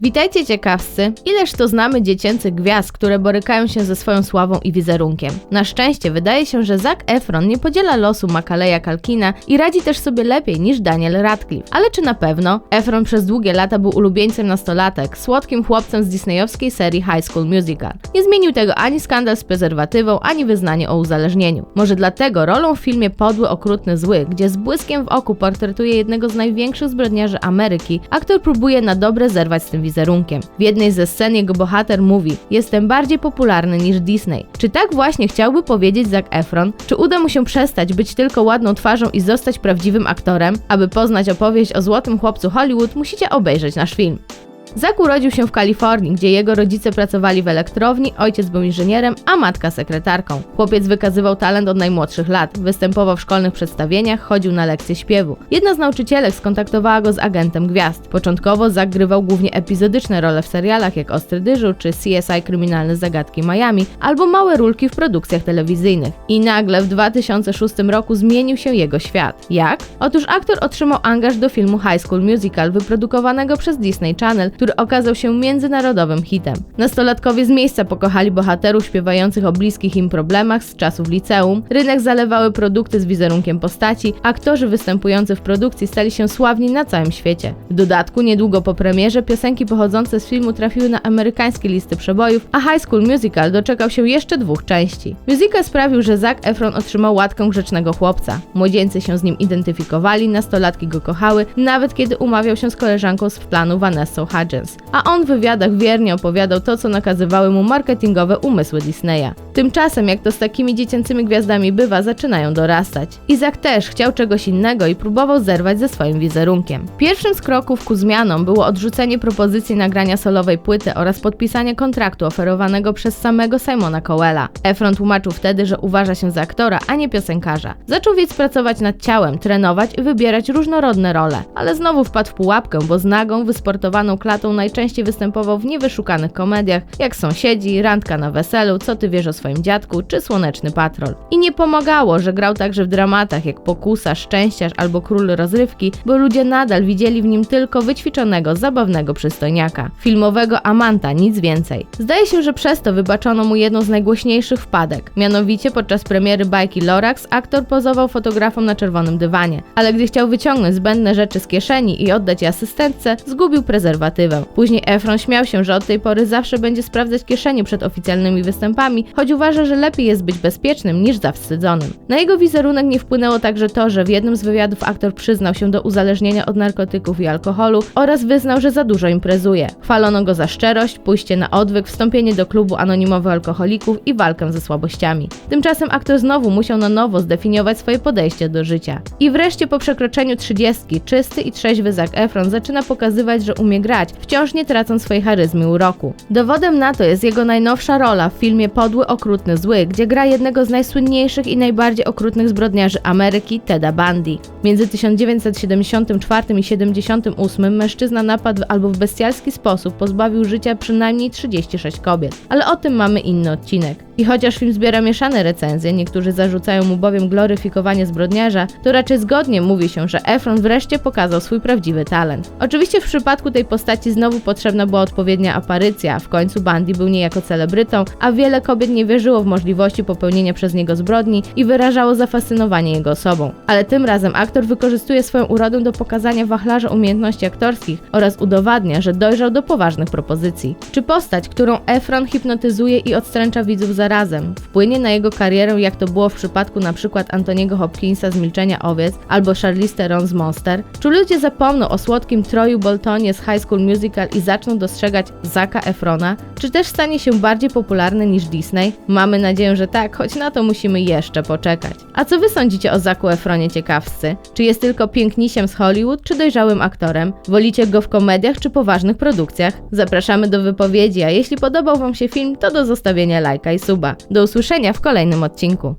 Witajcie ciekawscy! Ileż to znamy dziecięcych gwiazd, które borykają się ze swoją sławą i wizerunkiem. Na szczęście wydaje się, że Zac Efron nie podziela losu Makaleja Kalkina i radzi też sobie lepiej niż Daniel Radcliffe. Ale czy na pewno? Efron przez długie lata był ulubieńcem nastolatek, słodkim chłopcem z disneyowskiej serii High School Musical. Nie zmienił tego ani skandal z prezerwatywą, ani wyznanie o uzależnieniu. Może dlatego rolą w filmie Podły, Okrutny, Zły, gdzie z błyskiem w oku portretuje jednego z największych zbrodniarzy Ameryki, aktor próbuje na dobre zerwać z tym wizerunkiem. W jednej ze scen jego bohater mówi: Jestem bardziej popularny niż Disney. Czy tak właśnie chciałby powiedzieć Zac Efron? Czy uda mu się przestać być tylko ładną twarzą i zostać prawdziwym aktorem? Aby poznać opowieść o złotym chłopcu Hollywood, musicie obejrzeć nasz film. Zak urodził się w Kalifornii, gdzie jego rodzice pracowali w elektrowni, ojciec był inżynierem, a matka sekretarką. Chłopiec wykazywał talent od najmłodszych lat, występował w szkolnych przedstawieniach, chodził na lekcje śpiewu. Jedna z nauczycielek skontaktowała go z agentem gwiazd. Początkowo Zak grywał głównie epizodyczne role w serialach jak Ostry Dyżur czy CSI Kryminalne Zagadki Miami, albo małe rulki w produkcjach telewizyjnych. I nagle w 2006 roku zmienił się jego świat. Jak? Otóż aktor otrzymał angaż do filmu High School Musical wyprodukowanego przez Disney Channel, który okazał się międzynarodowym hitem. Nastolatkowie z miejsca pokochali bohaterów śpiewających o bliskich im problemach z czasów liceum, rynek zalewały produkty z wizerunkiem postaci, aktorzy występujący w produkcji stali się sławni na całym świecie. W dodatku, niedługo po premierze, piosenki pochodzące z filmu trafiły na amerykańskie listy przebojów, a High School Musical doczekał się jeszcze dwóch części. Musical sprawił, że Zac Efron otrzymał łatkę grzecznego chłopca. Młodzieńcy się z nim identyfikowali, nastolatki go kochały, nawet kiedy umawiał się z koleżanką z planu Vanessa Hudgens a on w wywiadach wiernie opowiadał to, co nakazywały mu marketingowe umysły Disneya. Tymczasem, jak to z takimi dziecięcymi gwiazdami bywa, zaczynają dorastać. Izak też chciał czegoś innego i próbował zerwać ze swoim wizerunkiem. Pierwszym z kroków ku zmianom było odrzucenie propozycji nagrania solowej płyty oraz podpisanie kontraktu oferowanego przez samego Simona Cowella. Efron tłumaczył wtedy, że uważa się za aktora, a nie piosenkarza. Zaczął więc pracować nad ciałem, trenować i wybierać różnorodne role, ale znowu wpadł w pułapkę, bo z nagą, wysportowaną klatą najczęściej występował w niewyszukanych komediach, jak Sąsiedzi, Randka na weselu, Co ty wiesz o swoim dziadku, czy Słoneczny Patrol. I nie pomagało, że grał także w dramatach jak Pokusa, Szczęściarz albo Król Rozrywki, bo ludzie nadal widzieli w nim tylko wyćwiczonego, zabawnego przystojniaka. Filmowego amanta, nic więcej. Zdaje się, że przez to wybaczono mu jedną z najgłośniejszych wpadek. Mianowicie podczas premiery bajki Lorax aktor pozował fotografom na czerwonym dywanie, ale gdy chciał wyciągnąć zbędne rzeczy z kieszeni i oddać je asystentce, zgubił prezerwatywę. Później Efron śmiał się, że od tej pory zawsze będzie sprawdzać kieszenie przed oficjalnymi występami, choć uważa, że lepiej jest być bezpiecznym niż zawstydzonym. Na jego wizerunek nie wpłynęło także to, że w jednym z wywiadów aktor przyznał się do uzależnienia od narkotyków i alkoholu oraz wyznał, że za dużo imprezuje. Chwalono go za szczerość, pójście na odwyk, wstąpienie do klubu anonimowych alkoholików i walkę ze słabościami. Tymczasem aktor znowu musiał na nowo zdefiniować swoje podejście do życia. I wreszcie po przekroczeniu trzydziestki, czysty i trzeźwy Zac Efron zaczyna pokazywać, że umie grać, wciąż nie tracąc swojej charyzmy uroku. Dowodem na to jest jego najnowsza rola w filmie Podły, Okrutny, Zły, gdzie gra jednego z najsłynniejszych i najbardziej okrutnych zbrodniarzy Ameryki, Teda Bundy. Między 1974 i 78 mężczyzna napadł albo w bestialski sposób pozbawił życia przynajmniej 36 kobiet. Ale o tym mamy inny odcinek. I chociaż film zbiera mieszane recenzje, niektórzy zarzucają mu bowiem gloryfikowanie zbrodniarza, to raczej zgodnie mówi się, że Efron wreszcie pokazał swój prawdziwy talent. Oczywiście w przypadku tej postaci znowu potrzebna była odpowiednia aparycja, w końcu Bundy był niejako celebrytą, a wiele kobiet nie wierzyło w możliwości popełnienia przez niego zbrodni i wyrażało zafascynowanie jego osobą. Ale tym razem aktor wykorzystuje swoją urodę do pokazania wachlarza umiejętności aktorskich oraz udowadnia, że dojrzał do poważnych propozycji. Czy postać, którą Efron hipnotyzuje i odstręcza widzów za zarazem wpłynie na jego karierę, jak to było w przypadku np. Antoniego Hopkinsa z Milczenia Owiec albo Charlize Theron z Monster? Czy ludzie zapomną o słodkim Troju Boltonie z High School Musical i zaczną dostrzegać Zaka Efrona? Czy też stanie się bardziej popularny niż Disney? Mamy nadzieję, że tak, choć na to musimy jeszcze poczekać. A co wy sądzicie o Zaku Efronie ciekawscy? Czy jest tylko pięknisiem z Hollywood, czy dojrzałym aktorem? Wolicie go w komediach czy poważnych produkcjach? Zapraszamy do wypowiedzi, a jeśli podobał wam się film, to do zostawienia lajka i sub suba. Do usłyszenia w kolejnym odcinku.